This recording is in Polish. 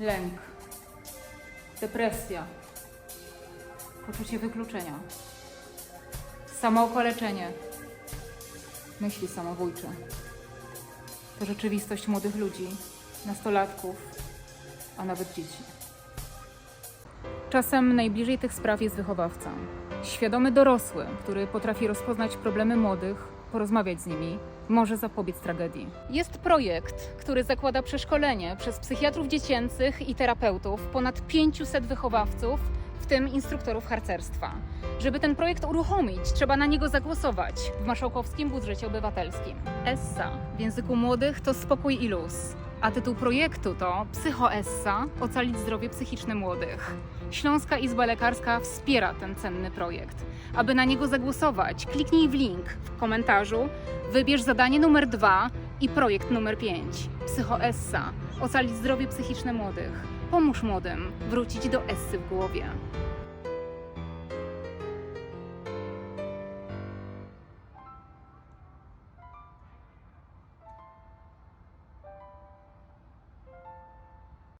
lęk, depresja, poczucie wykluczenia, samookaleczenie, myśli samobójcze. To rzeczywistość młodych ludzi, nastolatków, a nawet dzieci. Czasem najbliżej tych spraw jest wychowawca. Świadomy dorosły, który potrafi rozpoznać problemy młodych, porozmawiać z nimi, może zapobiec tragedii. Jest projekt, który zakłada przeszkolenie przez psychiatrów dziecięcych i terapeutów ponad 500 wychowawców, w tym instruktorów harcerstwa. Żeby ten projekt uruchomić, trzeba na niego zagłosować w marszałkowskim budżecie obywatelskim. ESSA w języku młodych to spokój i luz, a tytuł projektu to Psychoessa – Ocalić zdrowie psychiczne młodych. Śląska Izba Lekarska wspiera ten cenny projekt. Aby na niego zagłosować, kliknij w link w komentarzu, wybierz zadanie numer dwa i projekt numer 5. Psychoessa – Ocalić zdrowie psychiczne młodych. Pomóż młodym wrócić do Essy w głowie.